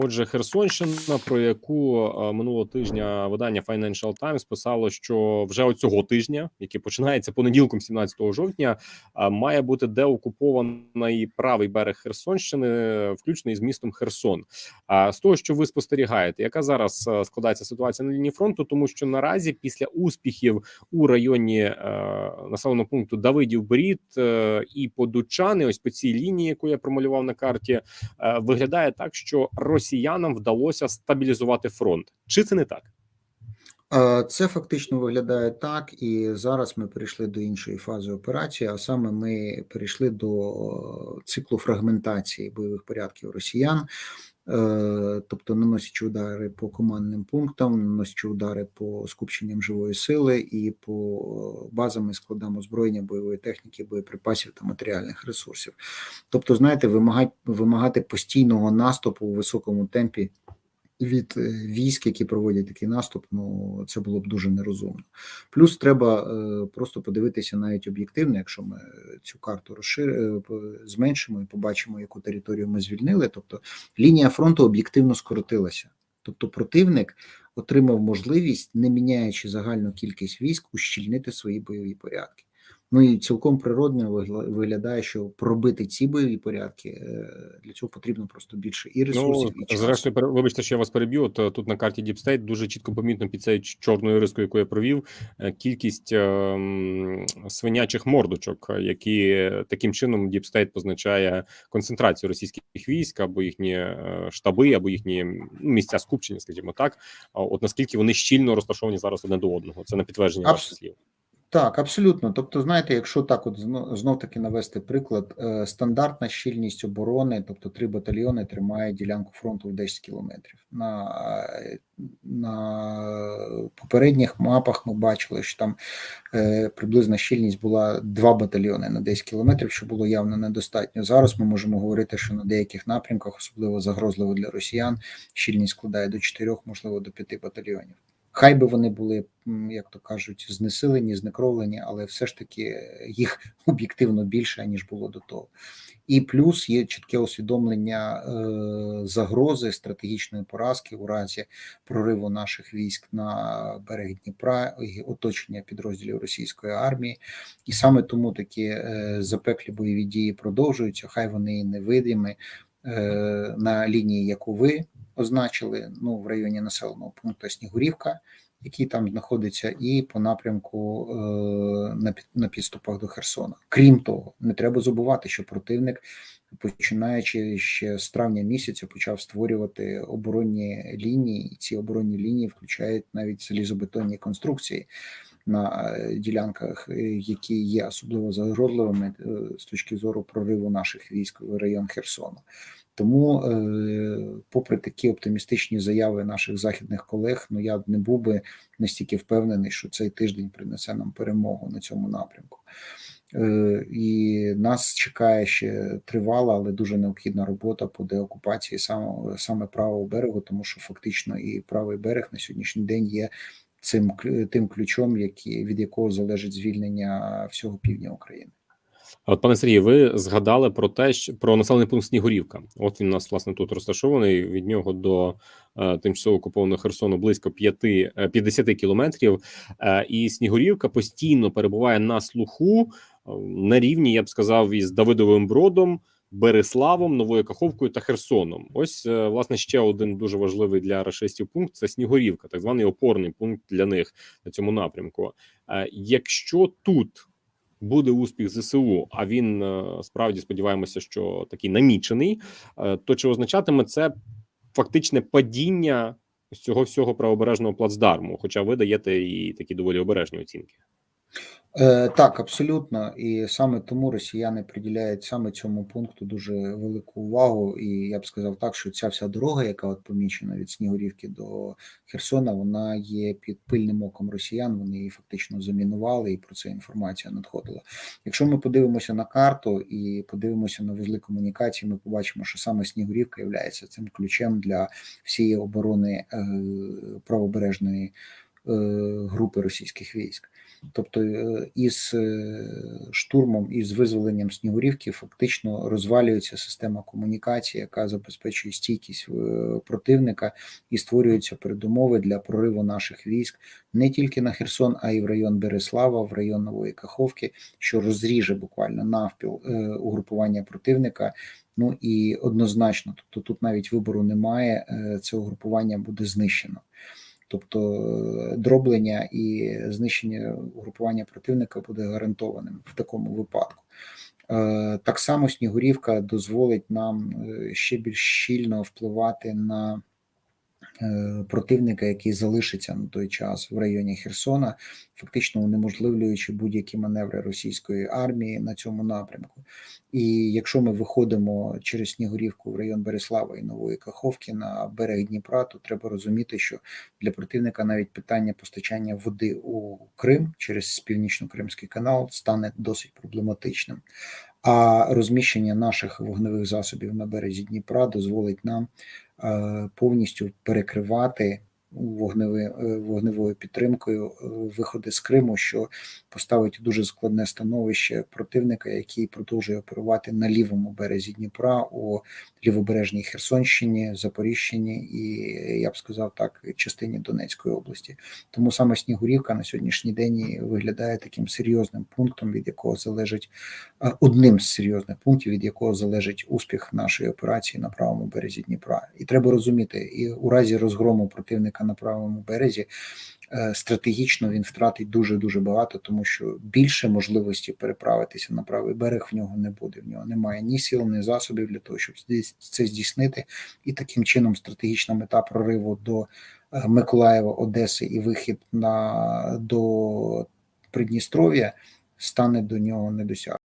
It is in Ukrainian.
Отже, Херсонщина, про яку е, минулого тижня видання Financial Times писало, що вже оцього тижня, який починається понеділком, 17 жовтня, е, має бути деокупований правий берег Херсонщини, включно із містом Херсон. А з того, що ви спостерігаєте, яка зараз е, складається ситуація на лінії фронту, тому що наразі після успіхів у районі е, населеного пункту Давидів Брід е, і Подучани, ось по цій лінії, яку я промалював на карті, е, виглядає так, що росіянам вдалося стабілізувати фронт. Чи це не так? Е, Це фактично виглядає так, і зараз ми перейшли до іншої фази операції. А саме ми перейшли до циклу фрагментації бойових порядків росіян, Е, тобто наносячи удари по командним пунктам, наносячи удари по скупченням живої сили і по базам і складам озброєння бойової техніки, боєприпасів та матеріальних ресурсів. Тобто, знаєте, вимагати, вимагати постійного наступу у високому темпі від е, військ, які проводять такий наступ, ну це було б дуже нерозумно. Плюс треба е, просто подивитися навіть об'єктивно, якщо ми цю карту розшир... е, зменшимо і побачимо, яку територію ми звільнили. Тобто лінія фронту об'єктивно скоротилася. Тобто противник отримав можливість, не міняючи загальну кількість військ, ущільнити свої бойові порядки. Ну і цілком природно виглядає, що пробити ці бойові порядки е, для цього потрібно просто більше і ресурсів, і Ну, часу. зрештою, вибачте, що я вас переб'ю. От е, тут на карті Deep State дуже чітко помітно під цією чорною рискою, яку я провів, е, кількість е, м, свинячих мордочок, які таким чином Deep State позначає концентрацію російських військ або їхні штаби, або їхні ну, місця скупчення, скажімо так. От наскільки вони щільно розташовані зараз одне до одного. Це на підтвердження Абс- ваших слів. Так, абсолютно. Тобто, знаєте, якщо так, от знов таки навести приклад, е, стандартна щільність оборони, тобто три батальйони тримають ділянку фронту в 10 кілометрів. На, е, на попередніх мапах ми бачили, що там е, приблизна щільність була два батальйони на 10 кілометрів, що було явно недостатньо. Зараз ми можемо говорити, що на деяких напрямках, особливо загрозливо для росіян, щільність складає до 4, можливо, до 5 батальйонів. Хай би вони були, як то кажуть, знесилені, знекровлені, але все ж таки їх об'єктивно більше, ніж було до того. І плюс є чітке усвідомлення е, загрози стратегічної поразки у разі прориву наших військ на берег Дніпра і оточення підрозділів російської армії. І саме тому такі е, запеклі бойові дії продовжуються, хай вони і невидимі е, на лінії, яку ви означили, ну в районі населеного пункту Снігурівка, який там знаходиться, і по напрямку е, на, на підступах до Херсона. Крім того, не треба забувати, що противник, починаючи ще з травня місяця, почав створювати оборонні лінії, і ці оборонні лінії включають навіть залізобетонні конструкції. На е, ділянках, е, які є особливо загрозливими е, з точки зору прориву наших військ в район Херсону. Тому, попри такі оптимістичні заяви наших західних колег, ну я не був би настільки впевнений, що цей тиждень принесе нам перемогу на цьому напрямку. Е, І нас чекає ще тривала, але дуже необхідна робота по деокупації саме, саме правого берегу, тому що фактично і правий берег на сьогоднішній день є цим тим ключом, який, від якого залежить звільнення всього півдня України. А От, пане Сергію, ви згадали про те, що про населений пункт Снігурівка. От він у нас власне тут розташований. Від нього до е, тимчасово окупованого Херсону близько 5, е, 50 кілометрів. Е, і Снігурівка постійно перебуває на слуху е, на рівні, я б сказав, із Давидовим Бродом. Береславом, Новою Каховкою та Херсоном. Ось е, власне ще один дуже важливий для рашистів пункт це Снігурівка, так званий опорний пункт для них на цьому напрямку. Е, Якщо тут буде успіх ЗСУ, а він е, справді сподіваємося, що такий намічений, то чи означатиме це фактичне падіння з цього всього правобережного плацдарму? Хоча ви даєте і такі доволі обережні оцінки. Е, так, абсолютно, і саме тому росіяни приділяють саме цьому пункту дуже велику увагу. І я б сказав так, що ця вся дорога, яка от помічена від Снігурівки до Херсона, вона є під пильним оком росіян. Вони її фактично замінували, і про це інформація надходила. Якщо ми подивимося на карту і подивимося на вузли комунікації, ми побачимо, що саме Снігурівка є цим ключем для всієї оборони е, правобережної групи російських військ. Тобто, е, із е, штурмом і з визволенням Снігурівки фактично розвалюється система комунікації, яка забезпечує стійкість е, противника і створюються передумови для прориву наших військ не тільки на Херсон, а й в район Береслава, в район Нової Каховки, що розріже буквально навпіл е, угрупування противника. Ну і однозначно, тобто тут навіть вибору немає. е, Це угрупування буде знищено. Тобто е, дроблення і знищення угрупування противника буде гарантованим в такому випадку. Е, Так само Снігурівка дозволить нам е, ще більш щільно впливати на противника, який залишиться на той час в районі Херсона, фактично унеможливлюючи будь-які маневри російської армії на цьому напрямку. І якщо ми виходимо через Снігурівку в район Береслава і Нової Каховки на берег Дніпра, то треба розуміти, що для противника навіть питання постачання води у Крим через північно-кримський канал стане досить проблематичним. А розміщення наших вогневих засобів на березі Дніпра дозволить нам е, повністю перекривати е, вогневою підтримкою е, виходи з Криму, що поставить дуже складне становище противника, який продовжує оперувати на лівому березі Дніпра у лівобережній Херсонщині, Запоріжчині і я б сказав так, частині Донецької області. Тому саме Снігурівка на сьогоднішній день виглядає таким серйозним пунктом, від якого залежить одним з серйозних пунктів, від якого залежить успіх нашої операції на правому березі Дніпра. І треба розуміти, і у разі розгрому противника на правому березі. е, Стратегічно він втратить дуже дуже багато, тому що більше можливості переправитися на правий берег в нього не буде. В нього немає ні сил, ні засобів для того, щоб це здійснити. І таким чином стратегічна мета прориву до е, Миколаєва, Одеси і вихід на до Придністров'я стане до нього недосяжним.